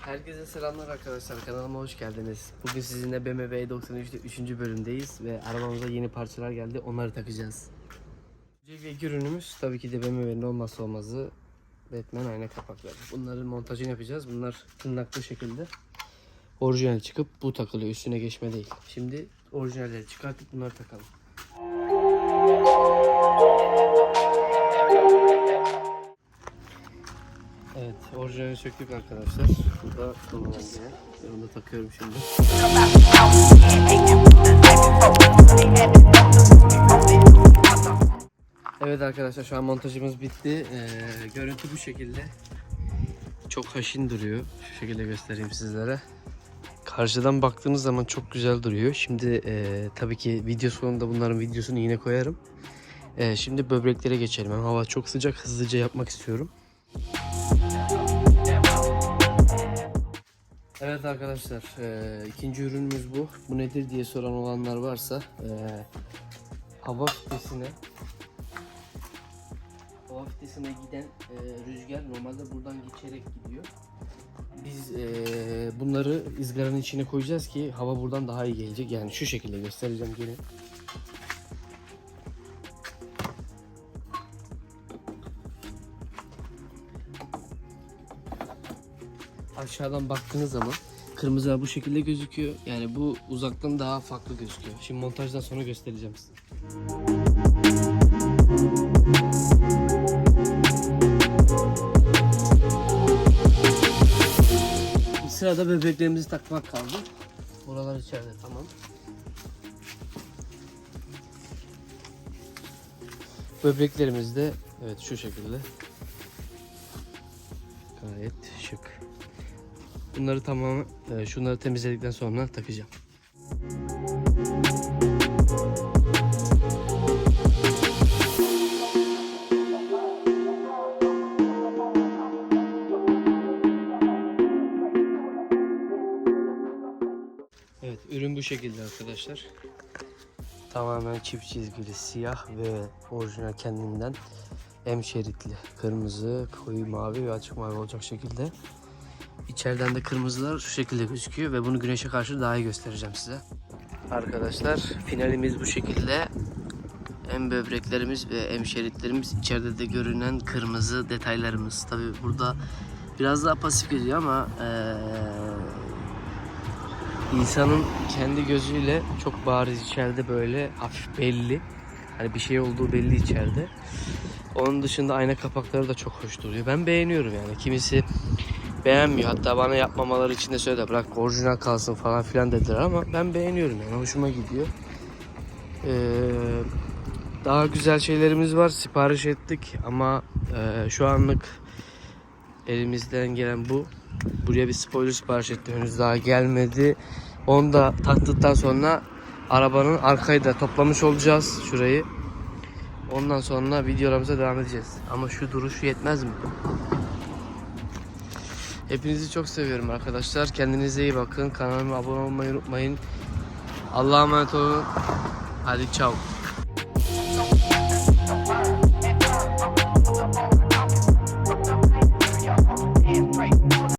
Herkese selamlar arkadaşlar kanalıma hoş geldiniz. Bugün sizinle BMW 93'te 3. bölümdeyiz ve arabamıza yeni parçalar geldi onları takacağız. Öncelikle ürünümüz tabii ki de BMW'nin olmazsa olmazı Batman ayna kapakları. Bunların montajını yapacağız. Bunlar tırnaklı şekilde orijinal çıkıp bu takılıyor üstüne geçme değil. Şimdi orijinalleri çıkartıp bunları takalım. Evet, orijinali söktük arkadaşlar. Bu da normal diye. Ben onu da takıyorum şimdi. Evet arkadaşlar şu an montajımız bitti. Ee, görüntü bu şekilde. Çok haşin duruyor. Şu şekilde göstereyim sizlere. Karşıdan baktığınız zaman çok güzel duruyor. Şimdi e, tabii ki video sonunda bunların videosunu yine koyarım. E, şimdi böbreklere geçelim. Hava çok sıcak hızlıca yapmak istiyorum. Evet arkadaşlar e, ikinci ürünümüz bu. Bu nedir diye soran olanlar varsa e, hava filtresine hava filtresine giden e, rüzgar normalde buradan geçerek gidiyor. Biz e, bunları ızgaranın içine koyacağız ki hava buradan daha iyi gelecek. Yani şu şekilde göstereceğim gelin. Aşağıdan baktığınız zaman kırmızılar bu şekilde gözüküyor. Yani bu uzaktan daha farklı gözüküyor. Şimdi montajdan sonra göstereceğim size. Sırada böbreklerimizi takmak kaldı. Buralar içeride tamam. Böbreklerimiz de evet şu şekilde. Gayet şık. Bunları tamam e, şunları temizledikten sonra takacağım. Evet ürün bu şekilde arkadaşlar. Tamamen çift çizgili siyah ve orijinal kendinden M şeritli kırmızı, koyu mavi ve açık mavi olacak şekilde. İçeriden de kırmızılar şu şekilde gözüküyor ve bunu güneşe karşı daha iyi göstereceğim size. Arkadaşlar finalimiz bu şekilde. Hem böbreklerimiz ve hem şeritlerimiz içeride de görünen kırmızı detaylarımız. Tabi burada biraz daha pasif gözüyor ama eee, insanın kendi gözüyle çok bariz içeride böyle hafif belli. Hani bir şey olduğu belli içeride. Onun dışında ayna kapakları da çok hoş duruyor. Ben beğeniyorum yani. Kimisi beğenmiyor. Hatta bana yapmamaları için de söyledi. Bırak orijinal kalsın falan filan dediler ama ben beğeniyorum yani. Hoşuma gidiyor. Ee, daha güzel şeylerimiz var. Sipariş ettik ama e, şu anlık elimizden gelen bu. Buraya bir spoiler sipariş ettim. Henüz daha gelmedi. Onu da taktıktan sonra arabanın arkayı da toplamış olacağız şurayı. Ondan sonra videolarımıza devam edeceğiz. Ama şu duruşu yetmez mi? Hepinizi çok seviyorum arkadaşlar. Kendinize iyi bakın. Kanalıma abone olmayı unutmayın. Allah'a emanet olun. Hadi çao.